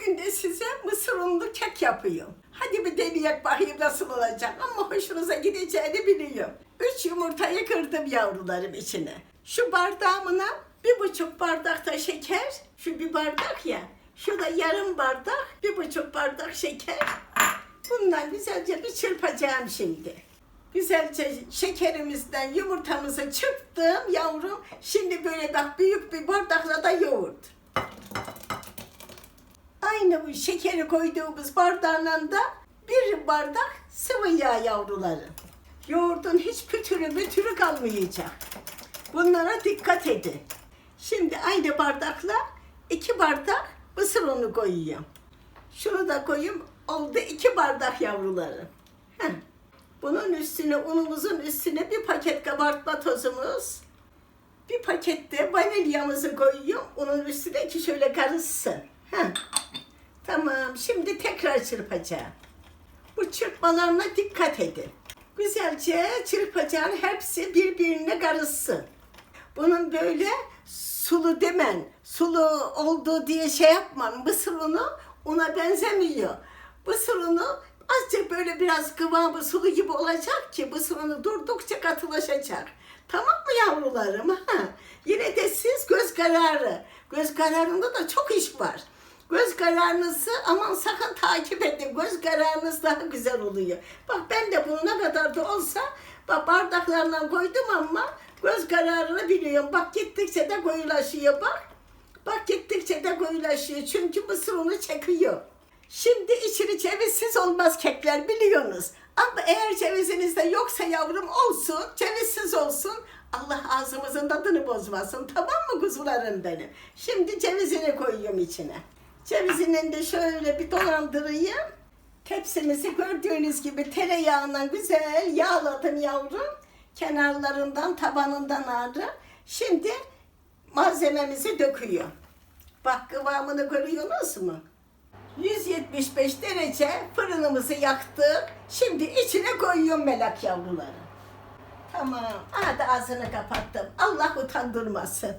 Bugün de size mısır unlu kek yapıyorum. Hadi bir deneyek bakayım nasıl olacak ama hoşunuza gideceğini biliyorum. Üç yumurtayı kırdım yavrularım içine. Şu bardağımına bir buçuk bardak da şeker, şu bir bardak ya, şu da yarım bardak, bir buçuk bardak şeker. Bundan güzelce bir çırpacağım şimdi. Güzelce şekerimizden yumurtamızı çırptım yavrum. Şimdi böyle bak büyük bir bardakla da yoğurt. Aynı şekeri koyduğumuz bardağından da bir bardak sıvı yağ yavruları. Yoğurdun hiç pütürü mütürü kalmayacak. Bunlara dikkat edin. Şimdi aynı bardakla iki bardak mısır unu koyuyorum. Şunu da koyayım. Oldu iki bardak yavruları. Bunun üstüne unumuzun üstüne bir paket kabartma tozumuz. Bir pakette vanilyamızı koyuyorum. Onun üstüne ki şöyle karışsın. Heh. Tamam. Şimdi tekrar çırpacağım. Bu çırpmalarına dikkat edin. Güzelce çırpacağın hepsi birbirine karışsın. Bunun böyle sulu demen, sulu oldu diye şey yapmam. Mısır unu una benzemiyor. Mısır unu azıcık böyle biraz kıvamı sulu gibi olacak ki mısır unu durdukça katılaşacak. Tamam mı yavrularım? Ha? Yine de siz göz kararı. Göz kararında da çok iş var. Göz kararınızı aman sakın takip edin. Göz kararınız daha güzel oluyor. Bak ben de bunu ne kadar da olsa bak bardaklarla koydum ama göz kararını biliyorum. Bak gittikçe de koyulaşıyor bak. Bak gittikçe de koyulaşıyor. Çünkü mısır unu çekiyor. Şimdi içini cevizsiz olmaz kekler biliyorsunuz. Ama eğer ceviziniz de yoksa yavrum olsun, cevizsiz olsun. Allah ağzımızın tadını bozmasın. Tamam mı kuzularım benim? Şimdi cevizini koyuyorum içine. Cevizinin de şöyle bir dolandırayım. Tepsimizi gördüğünüz gibi tereyağına güzel yağladım yavrum. Kenarlarından, tabanından ağrı. Şimdi malzememizi döküyor. Bak kıvamını görüyorsunuz mu? 175 derece fırınımızı yaktık. Şimdi içine koyuyorum melek yavruları. Tamam. Hadi ağzını kapattım. Allah utandırmasın.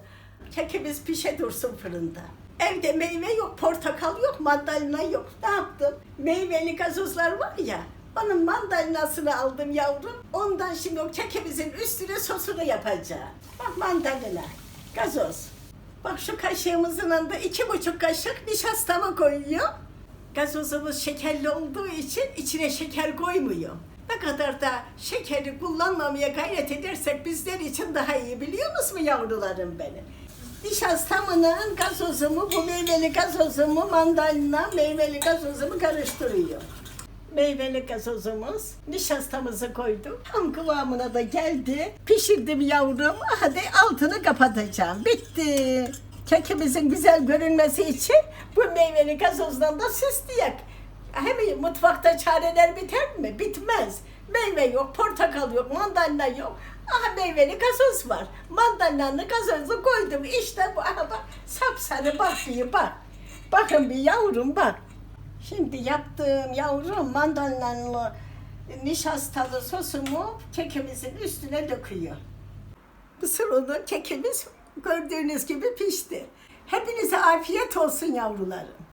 Kekimiz pişe dursun fırında. Evde meyve yok, portakal yok, mandalina yok. Ne yaptım? Meyveli gazozlar var ya. Onun mandalinasını aldım yavrum. Ondan şimdi o kekimizin üstüne sosunu yapacağım. Bak mandalina, gazoz. Bak şu kaşığımızın da iki buçuk kaşık nişastamı koyuyor. Gazozumuz şekerli olduğu için içine şeker koymuyor. Ne kadar da şekeri kullanmamaya gayret edersek bizler için daha iyi biliyor musun yavrularım benim? Nişastamının gazozumu, bu meyveli gazozumu, mandalina meyveli gazozumu karıştırıyor. Meyveli gazozumuz, nişastamızı koydum. Tam kıvamına da geldi. Pişirdim yavrum. Hadi altını kapatacağım. Bitti. Kekimizin güzel görünmesi için bu meyveli gazozdan da süsleyek. Mutfakta çareler biter mi? Bitmez. Meyve yok, portakal yok, mandalina yok. Aha meyveli gazoz var. Mandalinanın gazozu koydum. İşte bu. Aha bak sapsarı bak bir bak. Bakın bir yavrum bak. Şimdi yaptığım yavrum mandalinalı nişastalı sosumu kekimizin üstüne döküyor. Mısır unu kekimiz gördüğünüz gibi pişti. Hepinize afiyet olsun yavrularım.